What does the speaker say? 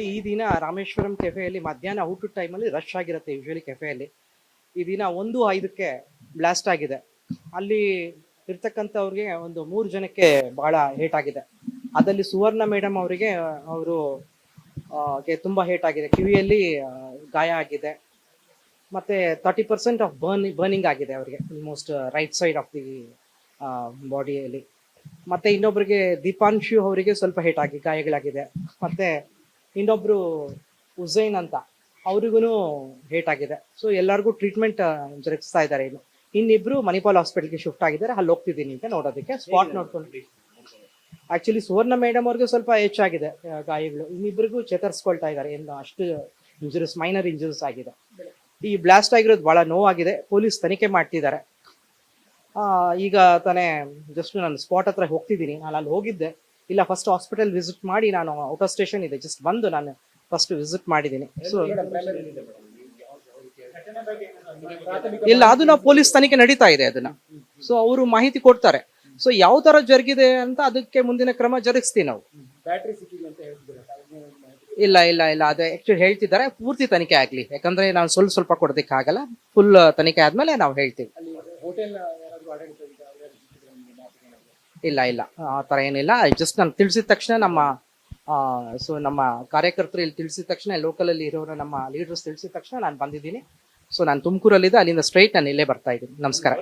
ಈ ದಿನ ರಾಮೇಶ್ವರಂ ಕೆಫೆಯಲ್ಲಿ ಮಧ್ಯಾಹ್ನ ಊಟದ ಟೈಮಲ್ಲಿ ರಶ್ ಆಗಿರುತ್ತೆ ಯೂಶಲಿ ಕೆಫೆಯಲ್ಲಿ. ಈ ದಿನ ಒಂದು ಐದಕ್ಕೆ ಬ್ಲಾಸ್ಟ್ ಆಗಿದೆ. ಅಲ್ಲಿ ಇರ್ತಕ್ಕಂಥವ್ರಿಗೆ ಒಂದು ಮೂರು ಜನಕ್ಕೆ ಬಹಳ ಹೇಟ್ ಆಗಿದೆ. ಅದರಲ್ಲಿ ಸುವರ್ಣ ಮೇಡಮ್ ಅವರಿಗೆ, ಅವರು ತುಂಬಾ ಹೇಟ್ ಆಗಿದೆ. ಕಿವಿಯಲ್ಲಿ ಗಾಯ ಆಗಿದೆ. ಮತ್ತೆ thirty percent of burn burning ಆಗಿದೆ ಅವರಿಗೆ almost right side of the ಬಾಡಿಯಲ್ಲಿ ಮತ್ತೆ ಇನ್ನೊಬ್ಬರಿಗೆ ದೀಪಾಂಶು ಅವರಿಗೆ ಸ್ವಲ್ಪ ಹೇಟ್ ಆಗಿ, ಗಾಯಗಳಾಗಿದೆ. ಮತ್ತೆ ಇನ್ನೊಬ್ರು ಉಸೈನ್ ಅಂತ ಅವ್ರಿಗೂ ಹೇಟ್ ಆಗಿದೆ. ಸೊ ಎಲ್ಲರಿಗೂ ಟ್ರೀಟ್ಮೆಂಟ್ ಜರುಗಿಸ್ತಾ ಇದ್ದಾರೆ ಇನ್ನು. ಇನ್ನಿಬ್ರು ಮಣಿಪಾಲ್ ಹಾಸ್ಪಿಟಲ್ಗೆ ಶಿಫ್ಟ್ ಆಗಿದ್ದಾರೆ. ಅಲ್ಲಿ ಹೋಗ್ತಿದ್ದೀನಿ ಅಂತ ನೋಡೋದಕ್ಕೆ ಸ್ಪಾಟ್ ನೋಡ್ಕೊಂಡು. ಆಕ್ಚುಲಿ ಸುವರ್ಣ ಮೇಡಮ್ ಅವ್ರಿಗೆ ಸ್ವಲ್ಪ ಹೆಚ್ಚಾಗಿದೆ ಗಾಯಗಳು. ಇನ್ನಿಬ್ರಿಗೂ ಚೇತರಿಸ್ಕೊಳ್ತಾ ಇದ್ದಾರೆ. ಏನು ಅಷ್ಟು ಇಂಜುರೀಸ್ ಮೈನರ್ ಇಂಜುರೀಸ್ ಆಗಿದೆ. ಈ ಬ್ಲಾಸ್ಟ್ ಆಗಿರೋದು ಬಹಳ ನೋವಾಗಿದೆ. ಪೊಲೀಸ್ ತನಿಖೆ ಮಾಡ್ತಿದ್ದಾರೆ. ಆ, ಈಗ ತಾನೇ ಜಸ್ಟ್ ನಾನು ಸ್ಪಾಟ್ ಹತ್ರ ಹೋಗ್ತಿದ್ದೀನಿ. ನಾನು ಅಲ್ಲಿ ಹೋಗಿದ್ದೆ. ಇಲ್ಲ ಫಸ್ಟ್ ಹಾಸ್ಪಿಟಲ್ ವಿಸಿಟ್ ಮಾಡಿ ನಾನು ಔಟ್ ಆಫ್ ಸ್ಟೇಷನ್ ಇದೆ. ಜಸ್ಟ್ ಬಂದು ನಾನು ಫಸ್ಟ್ ವಿಸಿಟ್ ಮಾಡಿದ್ದೀನಿ. ಸೊ ಇಲ್ಲ, ಅದು ನಾವು ಪೊಲೀಸ್ ತನಿಖೆ ನಡೀತಾ ಇದೆ ಅದನ್ನ. ಸೊ ಅವರು ಮಾಹಿತಿ ಕೊಡ್ತಾರೆ. ಸೊ ಯಾವ ತರ ಜರುಗಿದೆ ಅಂತ ಅದಕ್ಕೆ ಮುಂದಿನ ಕ್ರಮ ಜರುಗಿಸ್ತೀವಿ ನಾವು. ಇಲ್ಲ ಇಲ್ಲ ಇಲ್ಲ, ಅದೇ ಆಕ್ಚುಲಿ ಹೇಳ್ತಿದ್ದಾರೆ. ಪೂರ್ತಿ ತನಿಖೆ ಆಗ್ಲಿ. ಯಾಕಂದ್ರೆ ನಾನು ಸ್ವಲ್ಪ ಸ್ವಲ್ಪ ಕೊಡೋದಕ್ಕಾಗಲ್ಲ. ಫುಲ್ ತನಿಖೆ ಆದ್ಮೇಲೆ ನಾವು ಹೇಳ್ತೀವಿ. ಇಲ್ಲ ಇಲ್ಲ. ಆ ಥರ ಏನಿಲ್ಲ. ಜಸ್ಟ್ ನಾನು ತಿಳಿಸಿದ ತಕ್ಷಣ ನಮ್ಮ ಸೊ ನಮ್ಮ ಕಾರ್ಯಕರ್ತರು ಇಲ್ಲಿ ತಿಳಿಸಿದ ತಕ್ಷಣ ಲೋಕಲಲ್ಲಿ ಇರೋರು ನಮ್ಮ ಲೀಡರ್ಸ್ ತಿಳಿಸಿದ ತಕ್ಷಣ ನಾನು ಬಂದಿದ್ದೀನಿ. ಸೊ ನಾನು ತುಮಕೂರಲ್ಲಿದ್ದೆ, ಅಲ್ಲಿಂದ ಸ್ಟ್ರೈಟ್ ನಾನು ಇಲ್ಲೇ ಬರ್ತಾ ಇದ್ದೀನಿ. ನಮಸ್ಕಾರ.